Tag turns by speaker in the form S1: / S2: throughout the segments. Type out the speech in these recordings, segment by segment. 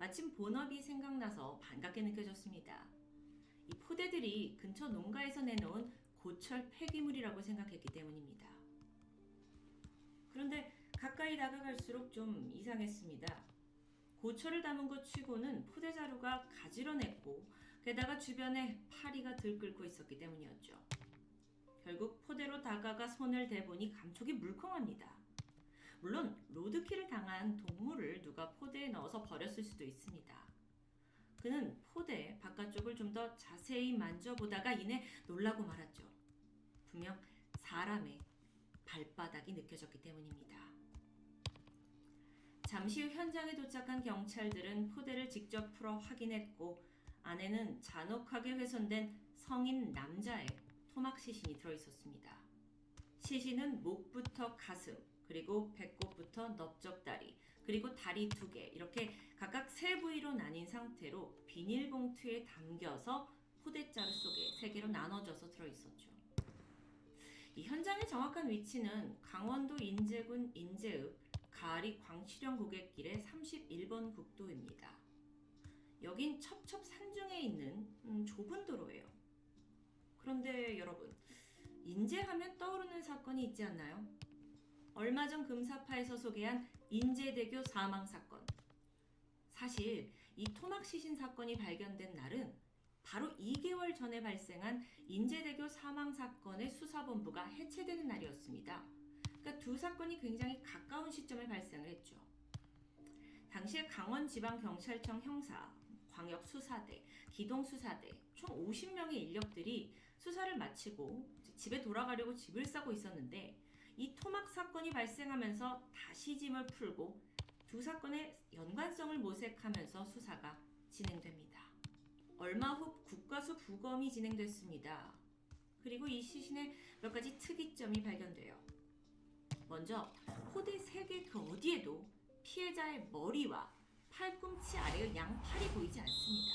S1: 마침 본업이 생각나서 반갑게 느껴졌습니다. 이 포대들이 근처 농가에서 내놓은 고철 폐기물이라고 생각했기 때문입니다. 그런데 가까이 다가갈수록 좀 이상했습니다. 고철을 담은 것 치고는 포대 자루가 가지런했고 게다가 주변에 파리가 들끓고 있었기 때문이었죠. 결국 포대로 다가가 손을 대보니 감촉이 물컹합니다. 물론 로드킬을 당한 동물을 누가 포대에 넣어서 버렸을 수도 있습니다. 그는 포대 바깥쪽을 좀 더 자세히 만져보다가 이내 놀라고 말았죠. 분명 사람의 발바닥이 느껴졌기 때문입니다. 잠시 후 현장에 도착한 경찰들은 포대를 직접 풀어 확인했고 안에는 잔혹하게 훼손된 성인 남자의 토막 시신이 들어 있었습니다. 시신은 목부터 가슴, 그리고 배꼽부터 넓적다리, 그리고 다리 두 개, 이렇게 각각 세 부위로 나뉜 상태로 비닐봉투에 담겨서 포대자루 속에 세 개로 나눠져서 들어 있었죠. 이 현장의 정확한 위치는 강원도 인제군 인제읍 가리 광치령 고갯길의 31번 국도입니다. 여긴 첩첩 산중에 있는 음, 좁은 도로예요. 그런데 여러분, 인제하면 떠오르는 사건이 있지 않나요? 얼마 전 금사파에서 소개한 인제대교 사망 사건. 사실 이 토막 시신 사건이 발견된 날은 바로 2개월 전에 발생한 인제대교 사망 사건의 수사본부가 해체되는 날이었습니다. 그러니까 두 사건이 굉장히 가까운 시점에 발생을 했죠. 당시에 강원지방경찰청 형사, 광역수사대, 기동수사대 총 50명의 인력들이 수사를 마치고 집에 돌아가려고 집을 싸고 있었는데 이 토막 사건이 발생하면서 다시 짐을 풀고 두 사건의 연관성을 모색하면서 수사가 진행됩니다. 얼마 후 국과수 부검이 진행됐습니다. 그리고 이 시신에 몇 가지 특이점이 발견돼요. 먼저 포대 세개그 어디에도 피해자의 머리와 팔꿈치 아래의 양팔이 보이지 않습니다.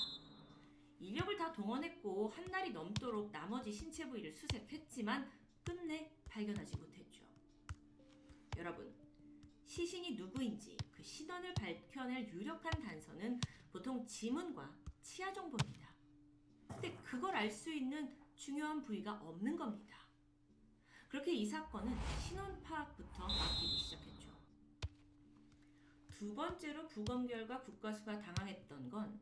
S1: 인력을 다 동원했고 한 달이 넘도록 나머지 신체 부위를 수색했지만 끝내 발견하지 못했죠. 여러분, 시신이 누구인지 그 신원을 밝혀낼 유력한 단서는 보통 지문과 치아 정보입니다. 근데 그걸 알 수 있는 중요한 부위가 없는 겁니다. 그렇게 이 사건은 신원 파악부터 막히기 시작했죠. 두 번째로 부검 결과 국가수가 당황했던 건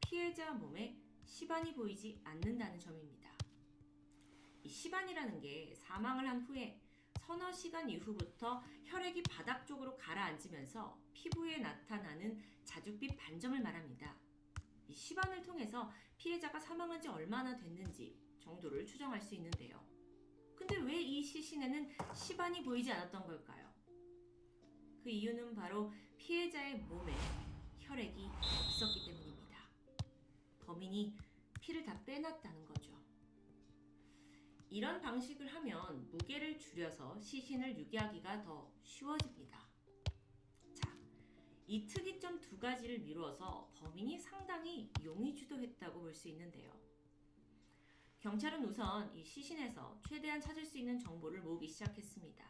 S1: 피해자 몸에 시반이 보이지 않는다는 점입니다. 이 시반이라는 게 사망을 한 후에 서너 시간 이후부터 혈액이 바닥 쪽으로 가라앉으면서 피부에 나타나는 자줏빛 반점을 말합니다. 이 시반을 통해서 피해자가 사망한 지 얼마나 됐는지 정도를 추정할 수 있는데요. 근데 왜 이 시신에는 시반이 보이지 않았던 걸까요? 그 이유는 바로 피해자의 몸에 혈액이 없었기 때문입니다. 범인이 피를 다 빼놨다는. 이런 방식을 하면 무게를 줄여서 시신을 유기하기가 더 쉬워집니다. 자, 이 특이점 두 가지를 미루어서 범인이 상당히 용의 주도했다고 볼 수 있는데요. 경찰은 우선 이 시신에서 최대한 찾을 수 있는 정보를 모으기 시작했습니다.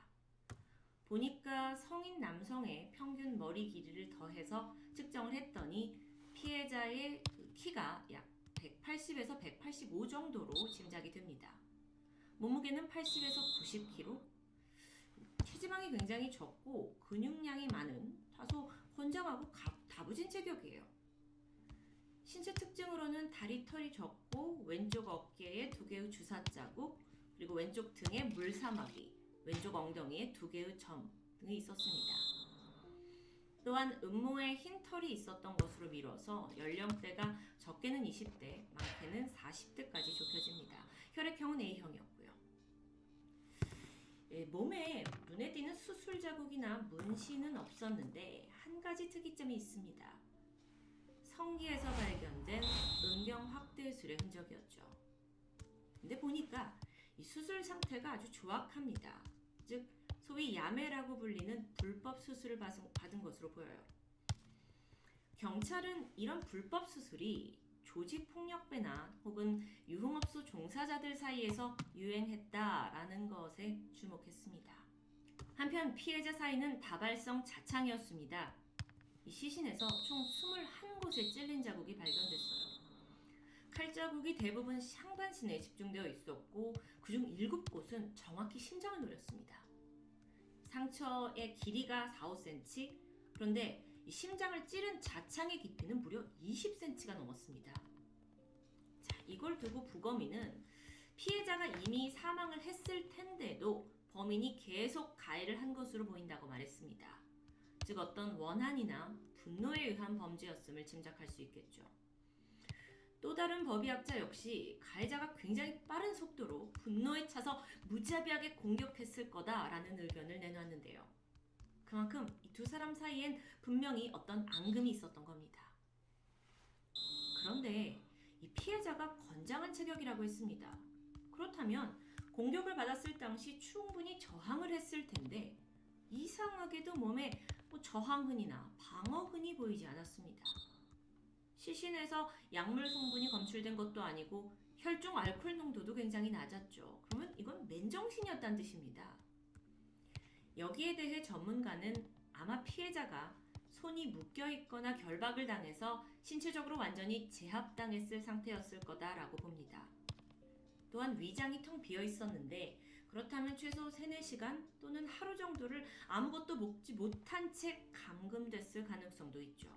S1: 보니까 성인 남성의 평균 머리 길이를 더해서 측정을 했더니 피해자의 그 키가 약 180에서 185 정도로 짐작이 됩니다. 몸무게는 80에서 90kg. 체지방이 굉장히 적고 근육량이 많은 다소 건장하고 가- 다부진 체격이에요. 신체 특징으로는 다리 털이 적고 왼쪽 어깨에 두 개의 주사 자국 그리고 왼쪽 등에 물사마비 왼쪽 엉덩이에 두 개의 점 등이 있었습니다. 또한 음모에 흰 털이 있었던 것으로 미뤄서 연령대가 적게는 20대, 많게는 40대까지 좁혀집니다. 혈액형은 A형이었고요. 예, 몸에 눈에 띄는 수술 자국이나 문신은 없었는데 한 가지 특이점이 있습니다. 성기에서 발견된 음경 확대술의 흔적이었죠. 근데 보니까 이 수술 상태가 아주 조악합니다. 즉 소위 야매라고 불리는 불법 수술을 받은 것으로 보여요. 경찰은 이런 불법 수술이 조직폭력배나 혹은 유흥업소 종사자들 사이에서 유행했다라는 것에 주목했습니다. 한편 피해자 사이는 다발성 자창이었습니다. 이 시신에서 총 21곳의 찔린 자국이 발견됐어요. 칼자국이 대부분 상반신에 집중되어 있었고 그중 7곳은 정확히 심장을 노렸습니다. 상처의 길이가 4, 5cm 그런데 이 심장을 찌른 자창의 깊이는 무려 20cm가 넘었습니다. 자, 이걸 두고 부검인은 피해자가 이미 사망을 했을 텐데도 범인이 계속 가해를 한 것으로 보인다고 말했습니다. 즉 어떤 원한이나 분노에 의한 범죄였음을 짐작할 수 있겠죠. 또 다른 법의학자 역시 가해자가 굉장히 빠른 속도로 분노에 차서 무자비하게 공격했을 거다라는 의견을 내놨는데요. 그만큼 이 두 사람 사이엔 분명히 어떤 앙금이 있었던 겁니다. 그런데 이 피해자가 건장한 체격이라고 했습니다. 그렇다면 공격을 받았을 당시 충분히 저항을 했을 텐데 이상하게도 몸에 뭐 저항흔이나 방어흔이 보이지 않았습니다. 시신에서 약물 성분이 검출된 것도 아니고 혈중 알코올 농도도 굉장히 낮았죠. 그러면 이건 맨정신이었다는 뜻입니다. 여기에 대해 전문가는 아마 피해자가 손이 묶여 있거나 결박을 당해서 신체적으로 완전히 제압당했을 상태였을 거다라고 봅니다. 또한 위장이 텅 비어 있었는데 그렇다면 최소 3, 4시간 또는 하루 정도를 아무것도 먹지 못한 채 감금됐을 가능성도 있죠.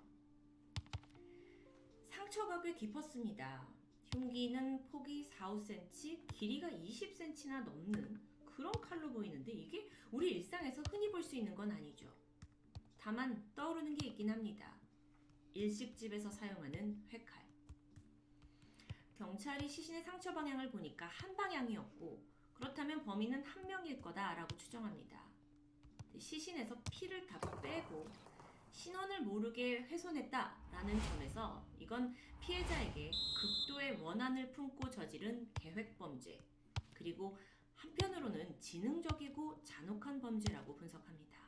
S1: 상처가 꽤 깊었습니다. 흉기는 폭이 4, 5cm, 길이가 20cm나 넘는 그런 칼로 보이는데 이게 우리 일상에서 흔히 볼 수 있는 건 아니죠. 다만 떠오르는 게 있긴 합니다. 일식집에서 사용하는 회칼. 경찰이 시신의 상처 방향을 보니까 한 방향이었고 그렇다면 범인은 한 명일 거다라고 추정합니다. 시신에서 피를 다 빼고 신원을 모르게 훼손했다라는 점에서 이건 피해자에게 극도의 원한을 품고 저지른 계획 범죄 그리고 한편으로는 지능적이고 잔혹한 범죄라고 분석합니다.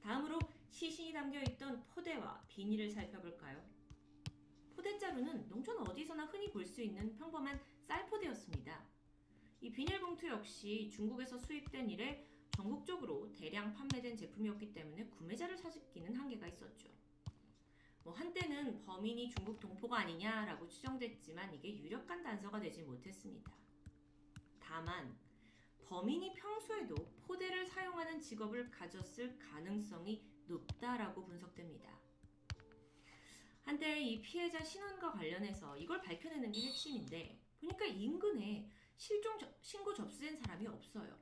S1: 다음으로 시신이 담겨 있던 포대와 비닐을 살펴볼까요? 포대자루는 농촌 어디서나 흔히 볼 수 있는 평범한 쌀포대였습니다. 이 비닐봉투 역시 중국에서 수입된 이래 전국적으로 대량 판매된 제품이었기 때문에 구매자를 찾기는 한계가 있었죠. 뭐 한때는 범인이 중국 동포가 아니냐라고 추정됐지만 이게 유력한 단서가 되지 못했습니다. 다만 범인이 평소에도 포대를 사용하는 직업을 가졌을 가능성이 높다라고 분석됩니다. 한때 이 피해자 신원과 관련해서 이걸 밝혀내는 게 핵심인데 보니까 인근에 실종 저- 신고 접수된 사람이 없어요.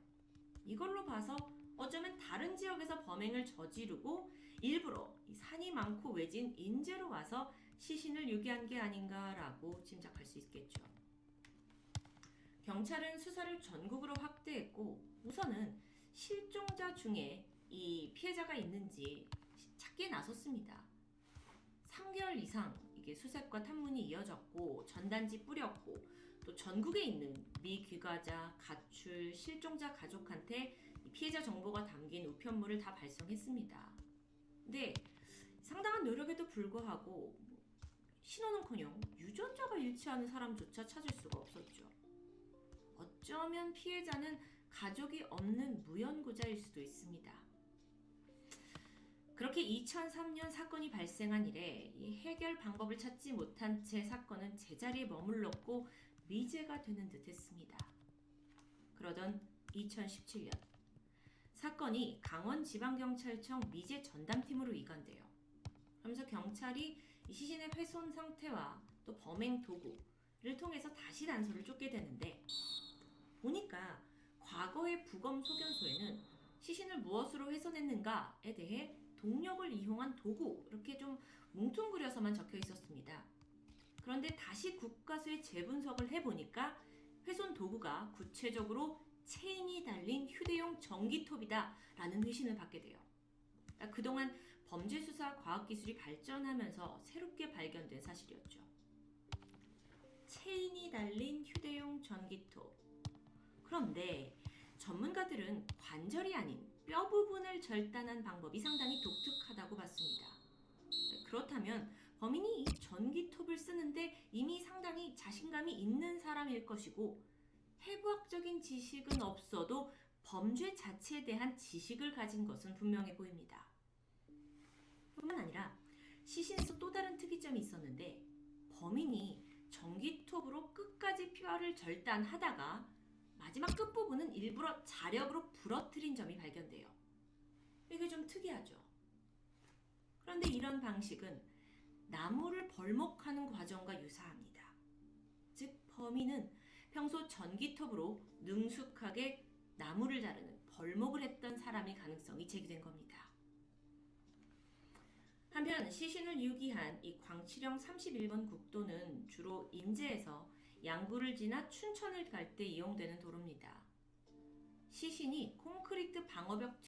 S1: 이걸로 봐서 어쩌면 다른 지역에서 범행을 저지르고 일부러 이 산이 많고 외진 인제로 와서 시신을 유기한 게 아닌가라고 짐작할 수 있겠죠. 경찰은 수사를 전국으로 확대했고 우선은 실종자 중에 이 피해자가 있는지 찾기에 나섰습니다. 3개월 이상 이게 수색과 탐문이 이어졌고 전단지 뿌렸고 또 전국에 있는 미귀가자, 가출, 실종자 가족한테 이 피해자 정보가 담긴 우편물을 다 발송했습니다. 근데 상당한 노력에도 불구하고 신원은커녕 유전자가 일치하는 사람조차 찾을 수가 없었죠. 어쩌면 피해자는 가족이 없는 무연고자일 수도 있습니다. 그렇게 2003년 사건이 발생한 이래 이 해결 방법을 찾지 못한 채 사건은 제자리에 머물렀고 미제가 되는 듯 했습니다. 그러던 2017년 사건이 강원지방경찰청 미제 전담팀으로 이관돼요. 그러면서 경찰이 이 시신의 훼손 상태와 또 범행 도구 를 통해서 다시 단서를 쫓게 되는데 보니까 과거의 부검 소견서에는 시신을 무엇으로 훼손했는가에 대해 동력을 이용한 도구 이렇게 좀 뭉뚱그려서만 적혀 있었습니다. 그런데 다시 국가수에 재분석을 해보니까 훼손 도구가 구체적으로 체인이 달린 휴대용 전기톱이다 라는 회신을 받게 돼요. 그러니까 그동안 범죄 수사 과학 기술이 발전하면서 새롭게 발견된 사실이었죠. 체인이 달린 휴대용 전기톱. 그런데 전문가들은 관절이 아닌 뼈 부분을 절단한 방법이 상당히 독특하다고 봤습니다. 그렇다면 범인이 이 전기톱을 쓰는데 이미 상당히 자신감이 있는 사람일 것이고 해부학적인 지식은 없어도 범죄 자체에 대한 지식을 가진 것은 분명해 보입니다. 시신에서 또 다른 특이점이 범인이 전기톱으로 끝까지 뼈를 절단하다가 마지막 끝부분은 일부러 자력으로 부러뜨린 점이 발견돼요. 이게 좀 특이하죠. 그런데 이런 방식은 나무를 벌목하는 과정과 유사합니다. 즉 범인은 평소 전기톱으로 능숙하게 나무를 자르는 벌목을 했던 사람의 가능성이 제기된 겁니다. 한편 시신을 유기한 이 광치령 31번 국도는 주로 인제에서 양구를 지나 춘천을 갈 때 이용되는 도로입니다. 시신이 콘크리트 방어벽